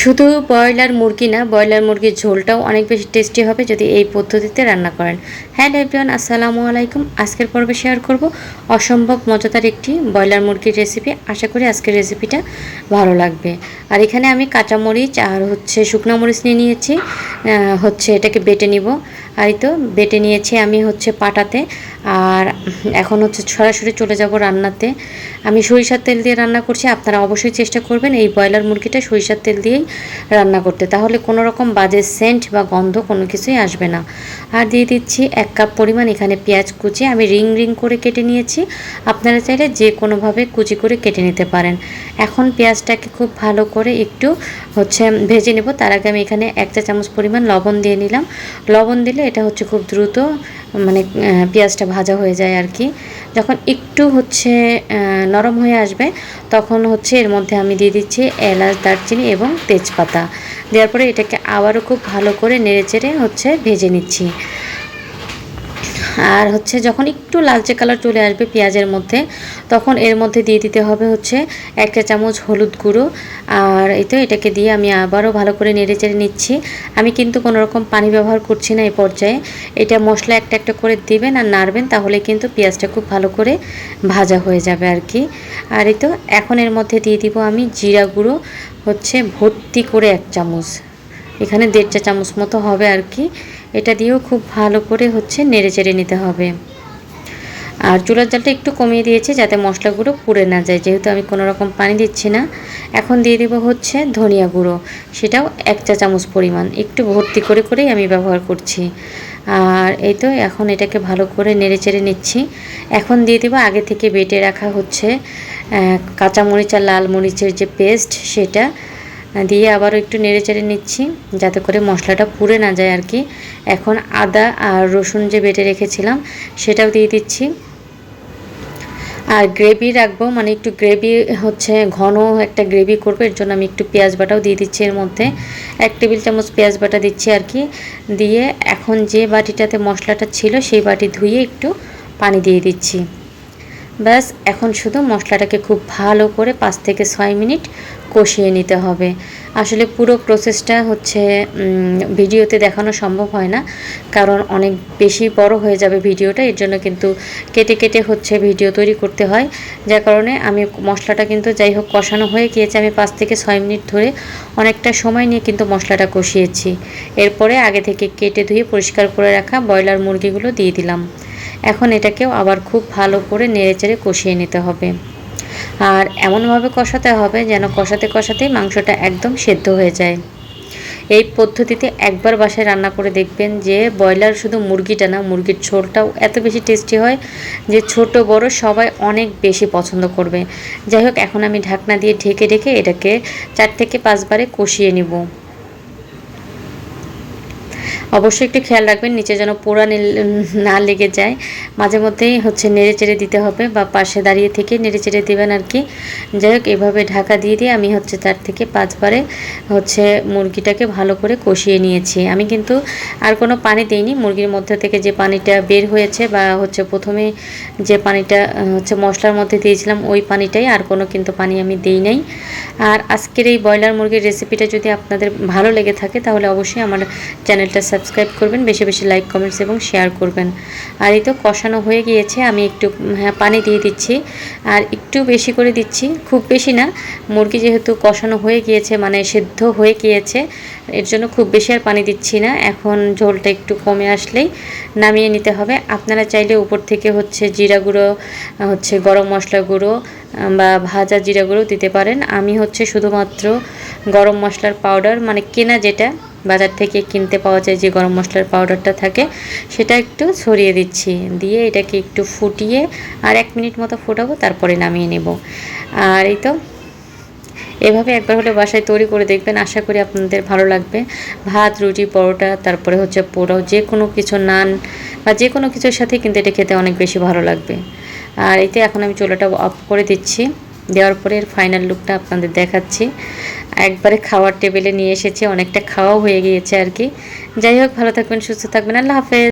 শুধু ব্রয়লার মুরগি না, ব্রয়লার মুরগির ঝোলটাও অনেক বেশি টেস্টি হবে যদি এই পদ্ধতিতে রান্না করেন। হ্যাঁ এভরিওয়ান আসসালামু আলাইকুম। আজকের পর্বে শেয়ার করব অসম্ভব মজাদার একটি ব্রয়লার মুরগির রেসিপি আশা করি আজকের রেসিপিটা ভালো লাগবে। আর এখানে আমি কাঁচামরিচ আর হচ্ছে শুকনো মরিচ নিয়ে নিয়েছি। হচ্ছে এটাকে বেটে নিব। এই তো, বেটে নিয়েছি আমি হচ্ছে পাটাতে। আর এখন হচ্ছে সরাসরি চলে যাব রান্নাতে। আমি সরিষার তেল দিয়ে রান্না করছি, আপনারা অবশ্যই চেষ্টা করবেন এই ব্রয়লার মুরগিটা সরিষার তেল দিয়েই রান্না করতে। তাহলে কোনো রকম বাজে সেন্ট বা গন্ধ কোনো কিছুই আসবে না। আর দিয়ে দিচ্ছি এক কাপ পরিমাণ এখানে পেঁয়াজ কুচি। আমি রিং রিং করে কেটে নিয়েছি। আপনারা চাইলে যে কোনোভাবে কুচি করে কেটে নিতে পারেন। এখন পেঁয়াজটাকে খুব ভালো করে একটু হচ্ছে ভেজে নেব। তার আগে আমি এখানে এক চা চামচ পরিমাণ লবণ দিয়ে নিলাম। লবণ দিলে এটা হচ্ছে খুব দ্রুত মানে পেঁয়াজটা ভাজা হয়ে যায় আর কি। যখন একটু হচ্ছে নরম হয়ে আসবে, তখন হচ্ছে এর মধ্যে আমি দিয়ে দিচ্ছি এলাচ, দারচিনি এবং তেজপাতা। দেওয়ার পরে এটাকে আবারও খুব ভালো করে নেড়ে চেড়ে হচ্ছে ভেজে নিচ্ছি। আর হচ্ছে যখন একটু লালচে কালার চলে আসবে পেঁয়াজের মধ্যে, তখন এর মধ্যে দিয়ে দিতে হবে হচ্ছে একটা চামচ হলুদ গুঁড়ো। আর এই তো এটাকে দিয়ে আমি আবারও ভালো করে নেড়ে চেড়ে নিচ্ছি। আমি কিন্তু কোনো রকম পানি ব্যবহার করছি না এই পর্যায়ে। এটা মশলা একটা একটা করে দিবেন আর নাড়বেন, তাহলে কিন্তু পেঁয়াজটা খুব ভালো করে ভাজা হয়ে যাবে আর কি আর এই তো এখন এর মধ্যে দিয়ে দিব আমি জিরা গুঁড়ো, হচ্ছে ভর্তি করে এক চামচ। এখানে দেড় চা চামচ মতো হবে আর কি এটা দিয়েও খুব ভালো করে হচ্ছে নেড়ে চেড়ে নিতে হবে। আর চুলার জালটা একটু কমিয়ে দিয়েছি যাতে মশলাগুলো পুড়ে না যায়। যেহেতু আমি কোনো রকম পানি দিচ্ছি না, এখন দিয়ে দেবো হচ্ছে ধনিয়া গুঁড়ো। সেটাও এক চা চামচ পরিমাণ। একটু ভর্তি করে করেই আমি ব্যবহার করছি। আর এই তো এখন এটাকে ভালো করে নেড়ে চেড়ে নিচ্ছি। এখন দিয়ে দেবো আগে থেকে বেটে রাখা হচ্ছে কাঁচামরিচ আর লাল মরিচের যে পেস্ট, সেটা দিয়ে আবারও একটু নেড়ে চেড়ে নিচ্ছি, যাতে করে মশলাটা পুড়ে না যায় আর কি। এখন আদা আর রসুন যে বেটে রেখেছিলাম, সেটাও দিয়ে দিচ্ছি। আর গ্রেভি রাখব মানে একটু গ্রেভি হচ্ছে ঘন একটা গ্রেভি করব, এর জন্য আমি একটু পেঁয়াজ বাটাও দিয়ে দিচ্ছি এর মধ্যে। এক টেবিল চামচ পেঁয়াজ বাটা দিচ্ছি আর কি। দিয়ে এখন যে বাটিটাতে মশলাটা ছিল, সেই বাটি ধুয়ে একটু পানি দিয়ে দিচ্ছি। ব্যাস, এখন শুধু মশলাটাকে খুব ভালো করে পাঁচ থেকে ছয় মিনিট কষিয়ে নিতে হবে। আসলে পুরো প্রসেসটা হচ্ছে ভিডিওতে দেখানো সম্ভব হয় না, কারণ অনেক বেশি বড় হয়ে যাবে ভিডিওটা, এর জন্য কিন্তু কেটে কেটে হচ্ছে ভিডিও তৈরি করতে হয়। যার কারণে আমি মশলাটা কিন্তু যাই হোক কষানো হয়ে গিয়েছে, আমি পাঁচ থেকে ছয় মিনিট ধরে অনেকটা সময় নিয়ে কিন্তু মশলাটা কষিয়েছি। এরপরে আগে থেকে কেটে ধুয়ে পরিষ্কার করে রাখা ব্রয়লার মুরগিগুলো দিয়ে দিলাম। এখন এটাকেও আবার খুব ভালো করে নেড়েচেড়ে কষিয়ে নিতে হবে। আর এমনভাবে কষাতে হবে যেন কষাতে কষাতেই মাংসটা একদম সেদ্ধ হয়ে যায়। এই পদ্ধতিতে একবার বাসায় রান্না করে দেখবেন যে ব্রয়লার শুধু মুরগিটা না, মুরগির ঝোলটাও এত বেশি টেস্টি হয় যে ছোট, বড় সবাই অনেক বেশি পছন্দ করবে। যাই হোক, এখন আমি ঢাকনা দিয়ে ঢেকে ঢেকে এটাকে চার থেকে পাঁচবারে কষিয়ে নিব। অবশ্যই একটু খেয়াল রাখবেন, নিচে যেন পোড়া না লেগে যায়। মাঝে মধ্যেই হচ্ছে নেড়ে চেড়ে দিতে হবে বা পাশে দাঁড়িয়ে থেকে নেড়ে চেড়ে দেবেন আর কি। যাই হোক, এভাবে ঢাকা দিয়ে দিয়ে আমি হচ্ছে চার থেকে পাঁচবারে হচ্ছে মুরগিটাকে ভালো করে কষিয়ে নিয়েছি। আমি কিন্তু আর কোনো পানি দিইনি। মুরগির মধ্যে থেকে যে পানিটা বের হয়েছে বা হচ্ছে প্রথমে যে পানিটা হচ্ছে মশলার মধ্যে দিয়েছিলাম, ওই পানিটাই আর কোনো কিন্তু পানি আমি দিই নাই। আর আজকের এই ব্রয়লার মুরগির রেসিপিটা যদি আপনাদের ভালো লেগে থাকে, তাহলে অবশ্যই আমার চ্যানেলটা সাবস্ক্রাইব করবেন, বেশি বেশি লাইক কমেন্টস এবং শেয়ার করবেন। আর এই তো কষানো হয়ে গিয়েছে, আমি একটু হ্যাঁ পানি দিয়ে দিচ্ছি। আর একটু বেশি করে দিচ্ছি, খুব বেশি না। মুরগি যেহেতু কষানো হয়ে গিয়েছে মানে সেদ্ধ হয়ে গিয়েছে, এর জন্য খুব বেশি আর পানি দিচ্ছি না। এখন ঝোলটা একটু কমে আসলেই নামিয়ে নিতে হবে। আপনারা চাইলে উপর থেকে হচ্ছে জিরা গুঁড়ো, হচ্ছে গরম মশলা গুঁড়ো বা ভাজা জিরা গুঁড়ো দিতে পারেন। আমি হচ্ছে শুধুমাত্র গরম মশলার পাউডার মানে কেনা যেটা বাজার থেকে কিনতে পাওয়া যায় যে গরম মশলার পাউডারটা থাকে, সেটা একটু ছড়িয়ে দিচ্ছি। দিয়ে এটাকে একটু ফুটিয়ে আর এক মিনিট মতো ফোটাবো, তারপরে নামিয়ে নেব। আর এই তো, এভাবে একবার হলে বাসায় তৈরি করে দেখবেন, আশা করি আপনাদের ভালো লাগবে। ভাত, রুটি, পরোটা, তারপরে হচ্ছে পোড়াও যে কোনো কিছু নান বা যে কোনো কিছুর সাথে কিন্তু এটা খেতে অনেক বেশি ভালো লাগবে। আর এতে এখন আমি চুলাটা অফ করে দিচ্ছি। দেওয়ার পরে এর ফাইনাল লুকটা আপনাদের দেখাচ্ছি। একবারে খাওয়ার টেবিলে নিয়ে এসেছি, অনেকটা খাওয়াও হয়ে গিয়েছে আর কি। যাই হোক, ভালো থাকবেন, সুস্থ থাকবেন, আল্লাহ হাফেজ।